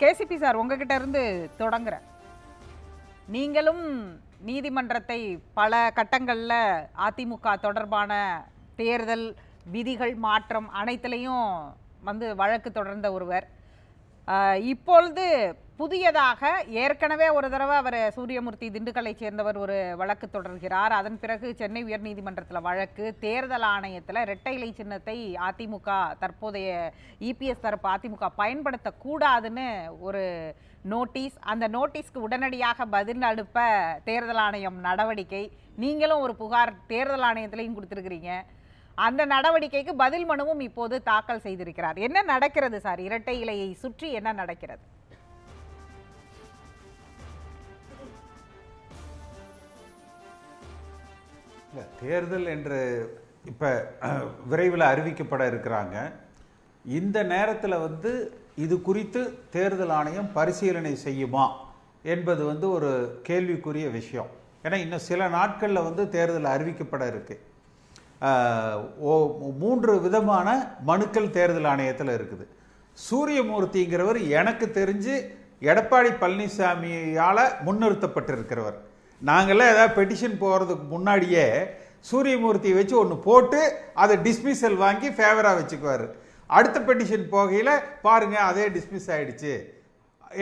KCP sir உங்ககிட்ட இருந்து தொடங்குறேன். நீங்களும் நீதிமன்றத்தை பல கட்டங்களில் அதிமுக தொடர்பான தேர்தல் விதிகள் மாற்றம் அனைத்துலேயும் வந்து வழக்கு தொடர்ந்த ஒருவர். இப்பொழுது புதியதாக ஏற்கனவே ஒரு தடவை அவர் சூரியமூர்த்தி திண்டுக்கல்லை சேர்ந்தவர் ஒரு வழக்கு தொடர்கிறார். அதன் பிறகு சென்னை உயர்நீதிமன்றத்தில் வழக்கு. தேர்தல் ஆணையத்தில் இரட்டை இலை சின்னத்தை அதிமுக தற்போதைய இபிஎஸ் தரப்பு அதிமுக பயன்படுத்தக்கூடாதுன்னு ஒரு நோட்டீஸ். அந்த நோட்டீஸ்க்கு உடனடியாக பதில் அனுப்ப தேர்தல் ஆணையம் நடவடிக்கை. நீங்களும் ஒரு புகார் தேர்தல் ஆணையத்திலையும் கொடுத்துருக்குறீங்க. அந்த நடவடிக்கைக்கு பதில் மனுவும் இப்போது தாக்கல் செய்திருக்கிறார். என்ன நடக்கிறது சார்? இரட்டை இலையை சுற்றி என்ன நடக்கிறது? தேர்தல் என்று இப்போ விரைவில் அறிவிக்கப்பட இருக்கிறாங்க. இந்த நேரத்தில் வந்து இது குறித்து தேர்தல் ஆணையம் பரிசீலனை செய்யுமா என்பது வந்து ஒரு கேள்விக்குரிய விஷயம். ஏன்னா இன்னும் சில நாட்களில் வந்து தேர்தல் அறிவிக்கப்பட இருக்குது மூன்று விதமான மனுக்கள் தேர்தல் ஆணையத்தில் இருக்குது. சூரியமூர்த்திங்கிறவர் எனக்கு தெரிஞ்சு எடப்பாடி பழனிசாமியால் முன்னிறுத்தப்பட்டிருக்கிறவர். நாங்கள்லாம் ஏதாவது பெட்டிஷன் போகிறதுக்கு முன்னாடியே சூரியமூர்த்தியை வச்சு ஒன்று போட்டு அதை டிஸ்மிஸல் வாங்கி ஃபேவராக வச்சுக்குவார். அடுத்த பெட்டிஷன் போகையில் பாருங்கள் அதே டிஸ்மிஸ் ஆகிடுச்சு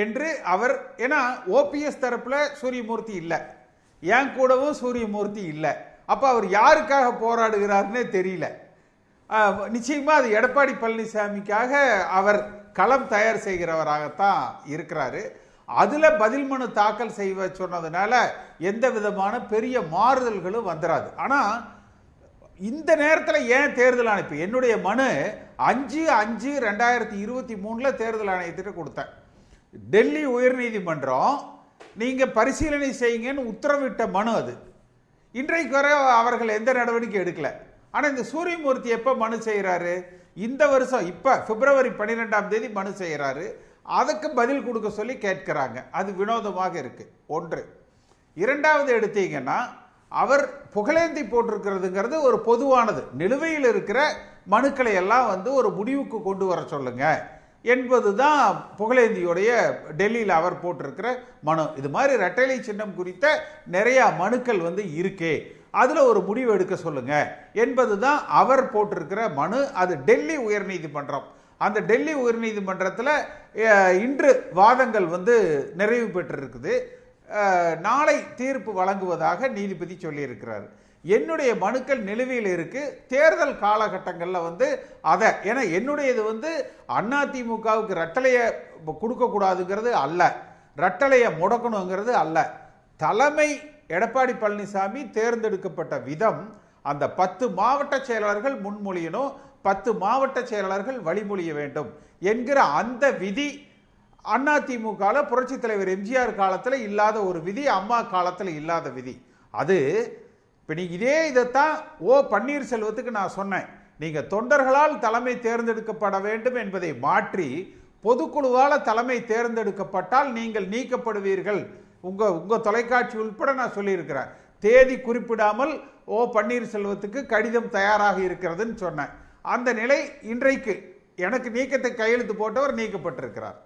என்று அவர் ஏன்னா ஓபிஎஸ் தரப்பில் சூரியமூர்த்தி இல்லை. என் கூடவும் சூரியமூர்த்தி இல்லை. அப்போ அவர் யாருக்காக போராடுகிறாருன்னே தெரியல. நிச்சயமாக அது எடப்பாடி பழனிசாமிக்காக அவர் களம் தயார் செய்கிறவராகத்தான் இருக்கிறாரு. அதில் பதில் மனு தாக்கல் செய்வ சொன்னதுனால எந்த விதமான பெரிய மாறுதல்களும் வந்துடாது ஆனால் இந்த நேரத்தில் ஏன் தேர்தல் ஆணைப்பு என்னுடைய மனு அஞ்சு அஞ்சு ரெண்டாயிரத்தி இருபத்தி மூணில் தேர்தல் ஆணையத்திட்ட கொடுத்தேன். டெல்லி உயர்நீதிமன்றம் நீங்கள் பரிசீலனை செய்யுங்கன்னு உத்தரவிட்ட மனு அது. இன்றைக்கு வரை அவர்கள் எந்த நடவடிக்கை எடுக்கல. ஆனால் இந்த சூரியமூர்த்தி எப்போ மனு செய்கிறாரு இந்த வருஷம் இப்போ பிப்ரவரி பன்னிரெண்டாம் தேதி மனு செய்கிறாரு அதுக்கு பதில் கொடுக்க சொல்லி கேட்கிறாங்க. அது வினோதமாக இருக்குது ஒன்று. இரண்டாவது எடுத்தீங்கன்னா அவர் புகழேந்தி போட்டிருக்கிறதுங்கிறது ஒரு பொதுவானது. நிலுவையில் இருக்கிற மனுக்களை எல்லாம் வந்து ஒரு முடிவுக்கு கொண்டு வர சொல்லுங்கள் என்பது தான் புகழேந்தியுடைய டெல்லியில் அவர் போட்டிருக்கிற மனு. இது மாதிரி ரெட்டைலை சின்னம் குறித்த நிறையா மனுக்கள் வந்து இருக்கே. அதில் ஒரு முடிவு எடுக்க சொல்லுங்க. என்பதுதான் அவர் போட்டிருக்கிற மனு. அது டெல்லி உயர்நீதிமன்றம். அந்த டெல்லி உயர்நீதிமன்றத்தில் இன்று வாதங்கள் வந்து நிறைவு பெற்றிருக்குது. நாளை தீர்ப்பு வழங்குவதாக நீதிபதி சொல்லியிருக்கிறார். என்னுடைய மனுக்கள் நிலுவையில் இருக்கு. தேர்தல் காலகட்டங்களில் வந்து அதை ஏன்னா என்னுடையது வந்து அதிமுகவுக்கு ரெட்டலையை கொடுக்கக்கூடாதுங்கிறது அல்ல. ரெட்டலையை முடக்கணுங்கிறது அல்ல. தலைமை எடப்பாடி பழனிசாமி தேர்ந்தெடுக்கப்பட்ட விதம் அந்த பத்து மாவட்ட செயலாளர்கள் முன்மொழியணும் பத்து மாவட்ட செயலாளர்கள் வழிமொழிய வேண்டும் என்கிற அந்த விதி அதிமுகவில் புரட்சி தலைவர் எம்ஜிஆர் காலத்தில் இல்லாத ஒரு விதி அம்மா காலத்தில் இல்லாத விதி. அது இப்போ நீ இதே இதைத்தான் ஓ பன்னீர்செல்வத்துக்கு நான் சொன்னேன். நீங்கள் தொண்டர்களால் தலைமை தேர்ந்தெடுக்கப்பட வேண்டும் என்பதை மாற்றி பொதுக்குழுவால் தலைமை தேர்ந்தெடுக்கப்பட்டால் நீங்கள் நீக்கப்படுவீர்கள். உங்கள் உங்கள் தொலைக்காட்சி உட்பட நான் சொல்லியிருக்கிறேன். தேதி குறிப்பிடாமல் ஓ பன்னீர்செல்வத்துக்கு கடிதம் தயாராக இருக்கிறதுன்னு சொன்னேன். அந்த நிலை இன்றைக்கு எனக்கு நீக்கத்தை கையெழுத்து போட்டவர் நீக்கப்பட்டிருக்கிறார்.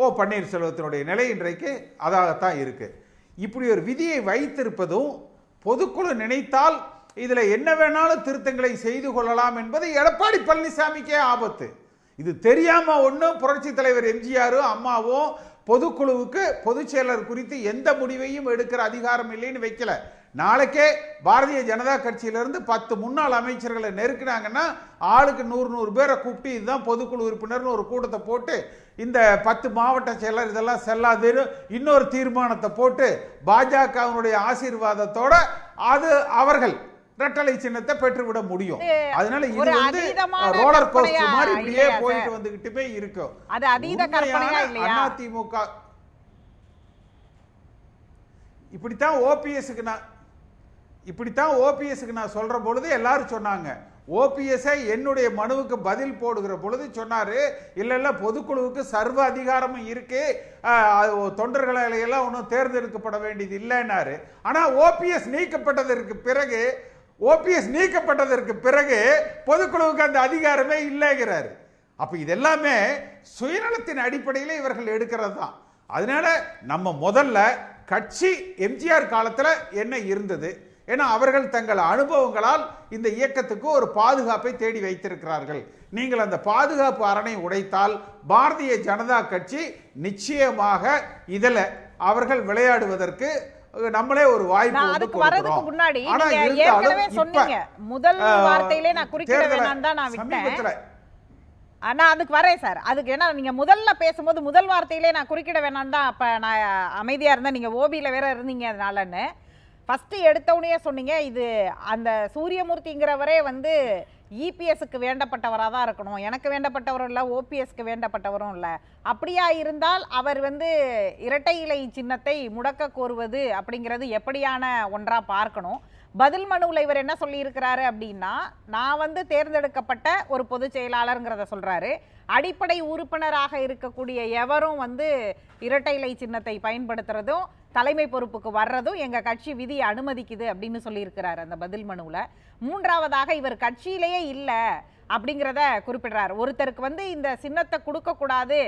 ஓ பன்னீர்செல்வத்தினுடைய நிலை இன்றைக்கு அதாகத்தான் இருக்குது இப்படி ஒரு விதியை வைத்திருப்பதும் பொதுக்குழு நினைத்தால் இதில் என்ன வேணாலும் திருத்தங்களை செய்து கொள்ளலாம் என்பது எடப்பாடி பழனிசாமிக்கே ஆபத்து. இது தெரியாம ஒன்றும் புரட்சி தலைவர் எம்ஜிஆரும் அம்மாவும் பொதுக்குழுவுக்கு பொதுச் செயலர் குறித்து எந்த முடிவையும் எடுக்கிற அதிகாரம் இல்லைன்னு வைக்கல. நாளைக்கே பாரதிய ஜனதா கட்சியிலிருந்து பத்து முன்னாள் அமைச்சர்களை நெருக்கினாங்கன்னா ஆளுக்கு நூறு நூறு பேரை கூப்பிட்டு இதுதான் பொதுக்குழு உறுப்பினர்னு ஒரு கூட்டத்தை போட்டு இந்த பத்து மாவட்ட செயலர் இதெல்லாம் செல்லாதுன்னு இன்னொரு தீர்மானத்தை போட்டு பாஜகவினுடைய ஆசீர்வாதத்தோட அது அவர்கள் ரெட்டலை சின்னத்தை பெற்றுவிட முடியும் அதனால இது வந்து ரோலர் கோஸ்டர் மாதிரி இப்படியே போயிட்டு? வந்துகிட்டுமே இருக்கும் அது அதீத கற்பனையா இல்லையா? அதிமுக இப்படித்தான் ஓபிஎஸ்க்கு நான் இப்படித்தான் ஓபிஎஸ்க்கு நான் சொல்ற பொழுது எல்லாரும் சொன்னாங்க. ஓபிஎஸ்ஐ என்னுடைய மனுவுக்கு பதில் போடுகிற பொழுது சொன்னாரு இல்லை இல்லை பொதுக்குழுவுக்கு சர்வ அதிகாரமும் இருக்கு. தொண்டர்களையெல்லாம் அது ஒன்றும் தேர்ந்தெடுக்கப்பட வேண்டியது இல்லைன்னாரு. ஆனால் ஓபிஎஸ் நீக்கப்பட்டதற்கு பிறகு ஓபிஎஸ் நீக்கப்பட்டதற்கு பிறகு பொதுக்குழுவுக்கு அந்த அதிகாரமே இல்லைங்கிறாரு. அப்போ இது எல்லாமே சுயநலத்தின் அடிப்படையில் இவர்கள் எடுக்கிறது தான். அதனால நம்ம முதல்ல கட்சி எம்ஜிஆர் காலத்தில் என்ன இருந்தது? ஏன்னா அவர்கள் தங்கள் அனுபவங்களால் இந்த இயக்கத்துக்கு ஒரு பாதுகாப்பை தேடி வைத்திருக்கிறார்கள். நீங்கள் அந்த பாதுகாப்பு அரணை உடைத்தால் பாரதிய ஜனதா கட்சி நிச்சயமாக இதுல அவர்கள் விளையாடுவதற்கு நம்மளே ஒரு வாய்ப்பு அதுக்கு கொடுக்கிறோம். முன்னாடி ஏற்கனவே சொன்னீங்க. முதல் வார்த்தையிலே நான் குறிப்பிட தேர்தலை வேணாம்னு தான் நான் விட்டேன். நான் அதுக்கு வரேன் சார். அதுக்கு ஏன்னா நீங்க முதல்ல பேசும்போது முதல் வார்த்தையிலே நான் குறுக்கிட வேணாம் தான் அப்ப நான் அமைதியா இருந்தேன். நீங்க ஓபியில வேற இருந்தீங்க அதனாலன்னு. ஃபஸ்ட்டு எடுத்தவுடனே சொன்னீங்க இது அந்த சூரியமூர்த்திங்கிறவரே வந்து இபிஎஸ்க்கு வேண்டப்பட்டவராக தான் இருக்கணும். எனக்கு வேண்டப்பட்டவரும் இல்லை ஓபிஎஸ்க்கு வேண்டப்பட்டவரும் இல்லை. அப்படியா இருந்தால் அவர் வந்து இரட்டை இலை சின்னத்தை முடக்க கோருவது அப்படிங்கிறது எப்படியான ஒன்றா பார்க்கணும். பதில் மனுவில் இவர் என்ன சொல்லியிருக்கிறாரு அப்படின்னா நான் வந்து தேர்ந்தெடுக்கப்பட்ட ஒரு பொதுச் செயலாளருங்கிறத சொல்கிறாரு அடிப்படை உறுப்பினராக இருக்கக்கூடிய எவரும் வந்து இரட்டை இலை சின்னத்தை பயன்படுத்துறதும் தலைமை பொறுப்புக்கு வர்றதும் எங்க கட்சி விதி அனுமதிக்குது அப்படின்னு சொல்லியிருக்கிறாரு அந்த பதில் மனுவில். மூன்றாவதாக இவர் கட்சியிலேயே இல்லை அப்படிங்கிறத குறிப்பிடுறார். ஒருத்தருக்கு வந்து இந்த சின்னத்தை கொடுக்கக்கூடாது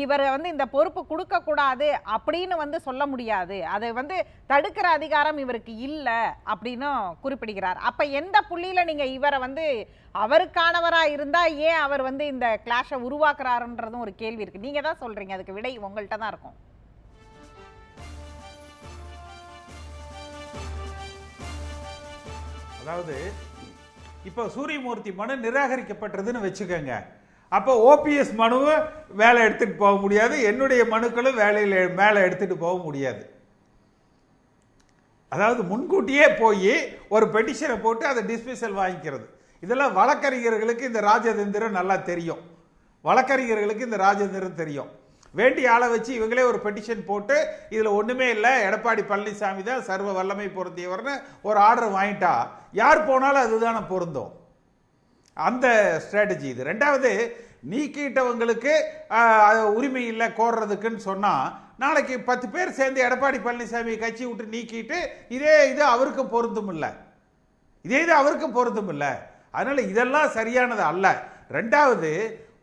இவரை வந்து இந்த பொறுப்பு கொடுக்கக்கூடாது அப்படின்னு வந்து சொல்ல முடியாது. அதை வந்து தடுக்கிற அதிகாரம் இவருக்கு இல்லை அப்படின்னு குறிப்பிடுகிறார். அப்போ எந்த புள்ளியில் நீங்கள் இவரை வந்து அவருக்கானவராக இருந்தால் ஏன் அவர் வந்து இந்த கிளாஷை உருவாக்குறாருன்றதும் ஒரு கேள்வி இருக்குது நீங்கள் தான் சொல்கிறீங்க அதுக்கு விடை உங்கள்கிட்ட தான் இருக்கும். அதாவது இப்போ சூரியமூர்த்தி மனு நிராகரிக்கப்பட்டதுன்னு வச்சுக்கோங்க. அப்போ ஓபிஎஸ் மனுவும் வேலை எடுத்துகிட்டு போக முடியாது. என்னுடைய மனுக்களும் வேலையில் மேலே எடுத்துகிட்டு போக முடியாது. அதாவது முன்கூட்டியே போய் ஒரு பெட்டிஷனை போட்டு அதை டிஸ்மிசல் வாங்கிக்கிறது. இதெல்லாம் வழக்கறிஞர்களுக்கு இந்த ராஜதந்திரம் நல்லா தெரியும். வழக்கறிஞர்களுக்கு இந்த ராஜதந்திரம் தெரியும். வேண்டிய ஆளை வச்சு இவங்களே ஒரு பெட்டிஷன் போட்டு இதில் ஒன்றுமே இல்லை எடப்பாடி பழனிசாமி தான் சர்வ வல்லமை பொருந்தியவர்னு ஒரு ஆர்டர் வாங்கிட்டா யார் போனாலும் அதுதானே பொருந்தும். அந்த ஸ்ட்ராட்டஜி இது. ரெண்டாவது நீக்கிட்டவங்களுக்கு உரிமை இல்லை கோர்றதுக்குன்னு சொன்னால் நாளைக்கு பத்து பேர் சேர்ந்து எடப்பாடி பழனிசாமி கட்சி விட்டு நீக்கிட்டு இதே இது அவருக்கும் பொருந்தும் இல்லை. இதே இது அவருக்கும் பொருந்தும் இல்லை. அதனால் இதெல்லாம் சரியானது அல்ல. ரெண்டாவது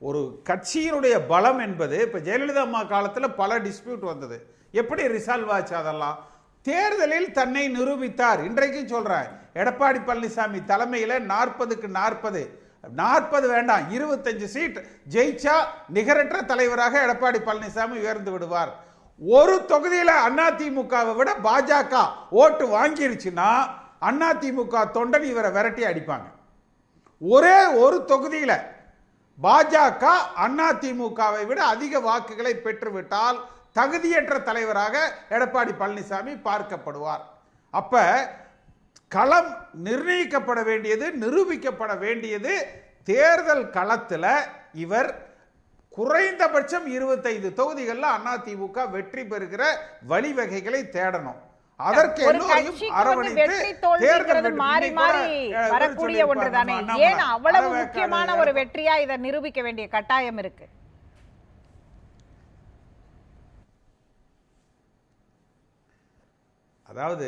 ஒரு கட்சியினுடைய பலம் என்பது இப்போ ஜெயலலிதா அம்மா காலத்தில் பல டிஸ்பியூட் வந்தது. எப்படி ரிசால்வ் ஆச்சு அதெல்லாம்? தேர்தலில் தன்னை நிரூபித்தார். இன்றைக்கும் சொல்கிறேன் எடப்பாடி பழனிசாமி தலைமையில் நாற்பதுக்கு நாற்பது. நாற்பது வேண்டாம் இருபத்தஞ்சு சீட் ஜெயிச்சா நிகரற்ற தலைவராக எடப்பாடி பழனிசாமி உயர்ந்து விடுவார். ஒரு தொகுதியில் அதிமுகவை விட பாஜக ஓட்டு வாங்கிருச்சுன்னா அதிமுக தொண்டன் இவரை விரட்டி அடிப்பாங்க. ஒரே ஒரு தொகுதியில் பாஜக அதிமுகவை விட அதிக வாக்குகளை பெற்றுவிட்டால் தகுதியற்ற தலைவராக எடப்பாடி பழனிசாமி பார்க்கப்படுவார். அப்ப களம் நிர்ணயிக்கப்பட வேண்டியது நிரூபிக்கப்பட வேண்டியது தேர்தல் களத்தில் இவர் குறைந்தபட்சம் இருபத்தைந்து தொகுதிகளில் அதிமுக வெற்றி பெறுகிற வழிவகைகளை தேடணும். அதற்கு எல்லோரையும் மாறி மாறி வரக்கூடிய சொல்லியிருப்பார் ஒன்று தானே நம்ம ஏன். அவ்வளவு முக்கியமான ஒரு வெற்றியா இதை நிரூபிக்க வேண்டிய கட்டாயம் இருக்கு? அதாவது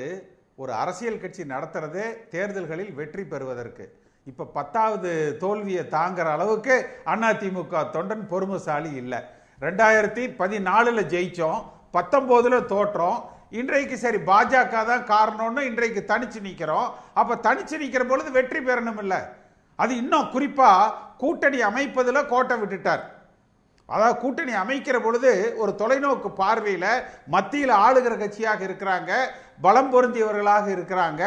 ஒரு அரசியல் கட்சி நடத்துறதே தேர்தல்களில் வெற்றி பெறுவதற்கு. இப்ப பத்தாவது தோல்வியை தாங்குற அளவுக்கு அதிமுக தொண்டன் பொறுமைசாலி இல்லை. ரெண்டாயிரத்தி பதினாலுல ஜெயிச்சோம் பத்தொன்பதுல தோற்றோம் இன்றைக்கு சரி பாஜக தான் காரணம்னு இன்றைக்கு தனிச்சு நிற்கிறோம் அப்போ தனிச்சு நிற்கிற பொழுது வெற்றி பெறணும் இல்லை அது இன்னும் குறிப்பாக கூட்டணி அமைப்பதில் கோட்டை விட்டுட்டார். அதாவது கூட்டணி அமைக்கிற பொழுது ஒரு தொலைநோக்கு பார்வையில் மத்தியில் ஆளுகிற கட்சியாக இருக்கிறாங்க பலம் பொருந்தியவர்களாக இருக்கிறாங்க.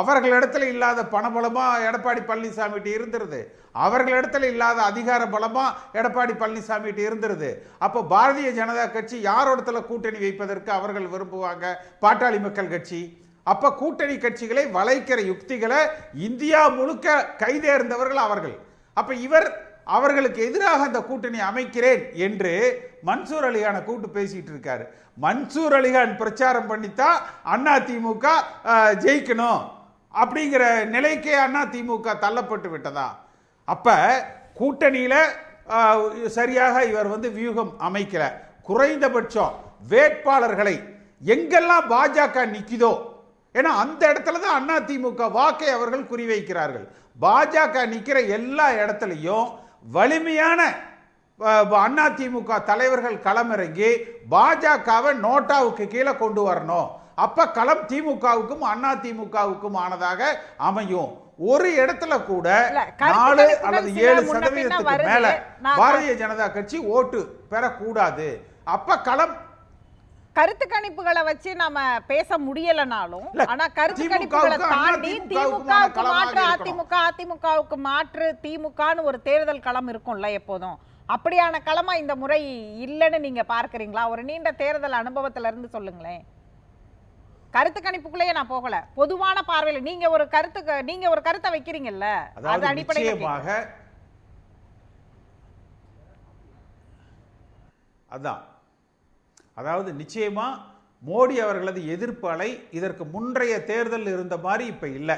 அவர்களிடத்தில் இல்லாத பணபலமாக எடப்பாடி பழனிசாமிகிட்ட இருந்துருது. அவர்களிடத்தில் இல்லாத அதிகார பலமாக எடப்பாடி பழனிசாமிகிட்ட இருந்துருது. அப்போ பாரதிய ஜனதா கட்சி யாரோடத்துல கூட்டணி வைப்பதற்கு அவர்கள் விரும்புவாங்க? பாட்டாளி மக்கள் கட்சி. அப்போ கூட்டணி கட்சிகளை வளைக்கிற யுக்திகளை இந்தியா முழுக்க கைதேர்ந்தவர்கள் அவர்கள். அப்போ இவர் அவர்களுக்கு எதிராக அந்த கூட்டணி அமைக்கிறேன் என்று மன்சூர் அலிகானை கூட்டு பேசிட்டு இருக்காரு. மன்சூர் அலிகான் பிரச்சாரம் பண்ணித்தான் அண்ணா திமுக ஜெயிக்கணும் அப்படிங்கிற நிலைக்கே அண்ணா திமுக தள்ளப்பட்டு விட்டதா? அப்ப கூட்டணியில சரியாக இவர் வந்து வியூகம் அமைக்கல. குறைந்தபட்சம் வேட்பாளர்களை எங்கெல்லாம் பாஜக நிக்குதோ ஏன்னா அந்த இடத்துல தான் அண்ணா திமுக வாக்கை அவர்கள் குறிவைக்கிறார்கள் பாஜக நிற்கிற எல்லா இடத்துலையும் வலிமையான அதிமுக தலைவர்கள் களமிறங்கி பாஜகவை நோட்டாவுக்கு கீழே கொண்டு வரணும். அப்ப களம் திமுகவுக்கும் அதிமுகவுக்கும் ஆனதாக அமையும். ஒரு இடத்துல கூட நாலு அல்லது ஏழு சதவீதத்துக்கு. மேல பாரதிய ஜனதா கட்சி ஓட்டு பெறக்கூடாது. அப்ப களம் கருத்து கணிப்புகளை வச்சு நம்ம பேச முடியலனாலும் ஆனா கருத்து கணிப்புகளை தாண்டி திமுகவுக்கு மாற்று. அதிமுக அதிமுகவுக்கு மாற்று திமுகன்னு ஒரு தேர்தல் களம் இருக்கும்ல எப்போதும். அப்படியான களமா இந்த முறை இல்லைன்னு நீங்க பார்க்கறீங்களா? ஒரு நீண்ட தேர்தல் அனுபவத்துல இருந்து சொல்லுங்களேன். கருத்து கணிப்புக்குள்ளேயே நான் போகல. பொதுவான பார்வையில நீங்க ஒரு கருத்து நீங்க ஒரு கருத்தை வைக்கிறீங்கல்ல? அது நிச்சயமாக அதான். அதாவது நிச்சயமா மோடி அவர்களது எதிர்ப்பு அலை இதற்கு முன்றைய தேர்தல் இருந்த மாதிரி இப்ப இல்லை.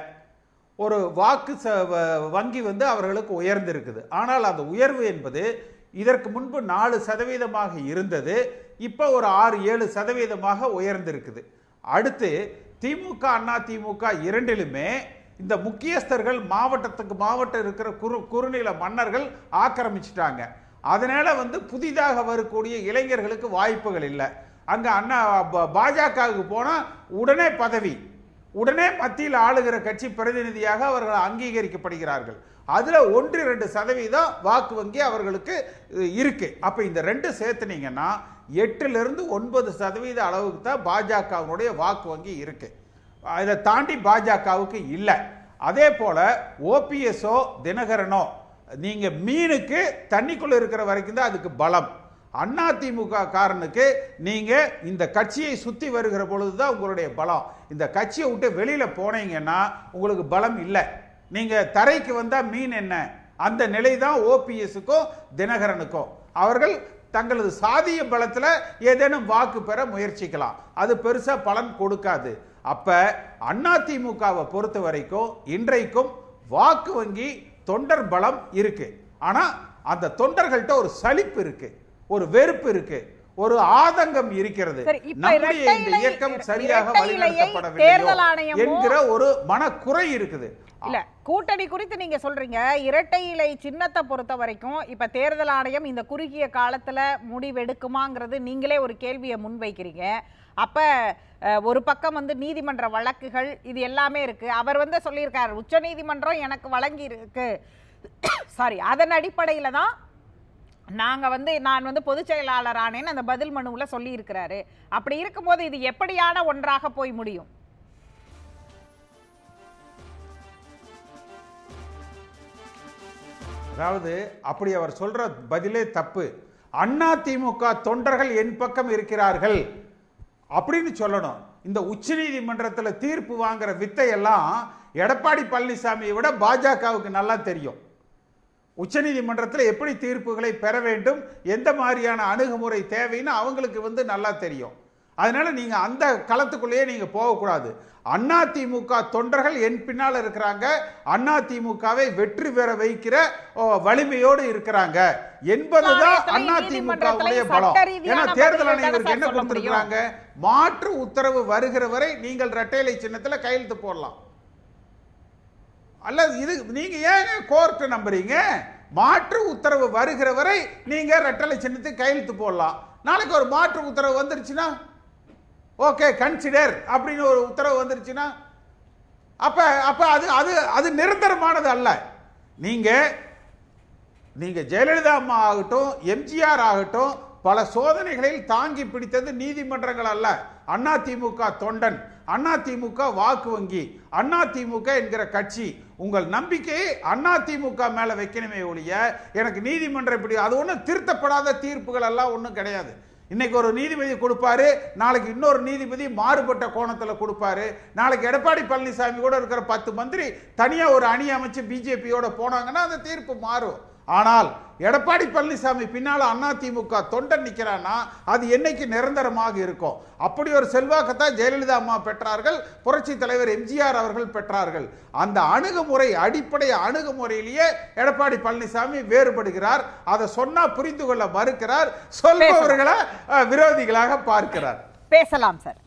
ஒரு வாக்கு ச- வ- வங்கி வந்து அவர்களுக்கு உயர்ந்திருக்குது. ஆனால் அந்த உயர்வு என்பது இதற்கு முன்பு நாலு சதவீதமாக இருந்தது இப்போ ஒரு ஆறு ஏழு சதவீதமாக உயர்ந்திருக்குது. அடுத்து திமுக அண்ணா திமுக இரண்டிலுமே இந்த முக்கியஸ்தர்கள் மாவட்டத்துக்கு மாவட்டம் இருக்கிற குறு குறுநில மன்னர்கள் ஆக்கிரமிச்சிட்டாங்க. அதனால் வந்து புதிதாக வரக்கூடிய இளைஞர்களுக்கு வாய்ப்புகள் இல்லை. அங்கே அண்ணா ப- பாஜகவுக்கு போனால் உடனே பதவி உடனே மத்தியில் ஆளுகிற கட்சி பிரதிநிதியாக அவர்கள் அங்கீகரிக்கப்படுகிறார்கள். அதில் ஒன்று ரெண்டு சதவீதம் வாக்கு வங்கி அவர்களுக்கு இருக்குது இருக்கு. இந்த ரெண்டு சேர்த்துனீங்கன்னா எட்டுலேருந்து ஒன்பது சதவீத அளவுக்கு தான் பாஜகவினுடைய வாக்கு வங்கி இருக்கு. இதை தாண்டி பாஜகவுக்கு இல்லை. அதே போல ஓபிஎஸ்ஓ தினகரனோ நீங்கள் மீனுக்கு தண்ணிக்குள்ளே இருக்கிற வரைக்கும் தான் அதுக்கு பலம். அதிமுக காரனுக்கு நீங்கள் இந்த கட்சியை சுற்றி வருகிற பொழுது தான் உங்களுடைய பலம். இந்த கட்சியை விட்டு வெளியில் போனீங்கன்னா உங்களுக்கு பலம் இல்லை. நீங்கள் தரைக்கு வந்தால் மீன் என்ன? அந்த நிலை தான் ஓபிஎஸுக்கும் தினகரனுக்கும். அவர்கள் தங்களது சாதிய பலத்தில் ஏதேனும் வாக்கு பெற முயற்சிக்கலாம். அது பெருசாக பலன் கொடுக்காது. அப்போ அதிமுகவை பொறுத்த வரைக்கும் இன்றைக்கும் வாக்கு வங்கி தொண்டர் பலம் இருக்கு. ஆனா அந்த தொண்டர்கள்ட்ட ஒரு சலிப்பு இருக்கு ஒரு வெறுப்பு இருக்கு ஒரு ஆதங்கம் இருக்கிறது. நம்முடைய இந்த இயக்கம் சரியாக என்கிற ஒரு மனக்குறை இருக்குது. இல்ல கூட்டணி குறித்து நீங்க சொல்றீங்க இரட்டை இலை சின்னத்தை பொறுத்த வரைக்கும் இப்ப தேர்தல் ஆணையம் இந்த குறுகிய காலத்துல முடிவெடுக்குமாங்கிறது நீங்களே ஒரு கேள்வியை முன்வைக்கிறீங்க. அப்போ ஒரு பக்கம் வந்து நீதிமன்ற வழக்குகள் இது எல்லாமே இருக்குது அவர் வந்து சொல்லியிருக்கார் உச்ச நீதிமன்றம் எனக்கு வழங்கி இருக்கு சாரி அதன் அடிப்படையில் தான் நாங்கள் வந்து நான் வந்து பொதுச் செயலாளர் ஆனேன்னு அந்த பதில் மனுவில் சொல்லியிருக்கிறாரு. அப்படி இருக்கும்போது இது எப்படியான ஒன்றாக போய் முடியும்? அதாவது அப்படி அவர் சொல்ற பதிலே தப்பு. அண்ணா திமுக தொண்டர்கள் என் பக்கம் இருக்கிறார்கள். அப்படின்னு சொல்லணும். இந்த உச்சநீதிமன்றத்தில் தீர்ப்பு வாங்குற வித்தையெல்லாம் எடப்பாடி பழனிசாமியை விட பாஜகவுக்கு நல்லா தெரியும். உச்சநீதிமன்றத்தில் எப்படி தீர்ப்புகளை பெற வேண்டும் எந்த மாதிரியான அணுகுமுறை தேவைன்னு அவங்களுக்கு வந்து நல்லா தெரியும். அதனால நீங்க அந்த களத்துக்குள்ளேயே நீங்க போகக்கூடாது. அண்ணா திமுக தொண்டர்கள் என் பின்னால் இருக்கிறாங்க. அண்ணா திமுகவை வெற்றி பெற வைக்கிற வலிமையோடு இருக்கிறாங்க. என்பதுதான் அண்ணா நீதிமன்றத்திலையும் பலம். ஏன்னா தேர்தல் ஆணையருக்கு என்ன? கொடுத்திருக்கிறாங்க? மாற்று உத்தரவு வருகிற வரை நீங்கள் இரட்டைலை சின்னத்துல கையெழுத்து போடலாம். அல்ல இது நீங்க ஏன் கோர்ட் நம்புறீங்க? மாற்று உத்தரவு வருகிற வரை நீங்க ரெட்டலை சின்னத்துக்கு கையெழுத்து போடலாம். நாளைக்கு ஒரு மாற்று உத்தரவு வந்துருச்சுன்னா ஓகே கன்சிடர் அப்படின்னு ஒரு உத்தரவு வந்துருச்சுன்னா அப்ப அப்ப அது அது அது நிரந்தரமானது அல்ல. நீங்க நீங்க ஜெயலலிதா அம்மா ஆகட்டும் எம்ஜிஆர் ஆகட்டும் பல சோதனைகளில் தாங்கி பிடித்தது நீதிமன்றங்கள் அல்ல. அண்ணா திமுக தொண்டன் அண்ணா திமுக வாக்கு வங்கி அண்ணா திமுக என்கிற கட்சி. உங்கள் நம்பிக்கையை அண்ணா திமுக மேல வைக்கணுமே ஒழிய எனக்கு நீதிமன்றம் இப்படி அது ஒன்றும் திருத்தப்படாத தீர்ப்புகள் எல்லாம் ஒன்றும் கிடையாது. இன்னைக்கு ஒரு நீதிபதி கொடுப்பாரு நாளைக்கு இன்னொரு நீதிபதி மாறுபட்ட கோணத்தில் கொடுப்பாரு. நாளைக்கு எடப்பாடி பழனிசாமி கூட இருக்கிற பத்து மந்திரி தனியாக ஒரு அணி அமைச்சு பிஜேபியோட போனாங்கன்னா அந்த தீர்ப்பு மாறும். ஆனால் எடப்பாடி பழனிசாமி பின்னால அதிமுக தொண்டன் நிக்கிறான்னா அது என்னைக்கு நிரந்தரமாக இருக்கும்? அப்படி ஒரு செல்வாக்கத்தான் ஜெயலலிதா அம்மா பெற்றார்கள் புரட்சி தலைவர் எம்ஜிஆர் அவர்கள் பெற்றார்கள். அந்த அணுகுமுறை அடிப்படை அணுகுமுறையிலேயே எடப்பாடி பழனிசாமி வேறுபடுகிறார். அதை சொன்னா புரிந்து கொள்ள மறுக்கிறார். சொல்பவர்களை விரோதிகளாக பார்க்கிறார். பேசலாம் சார்.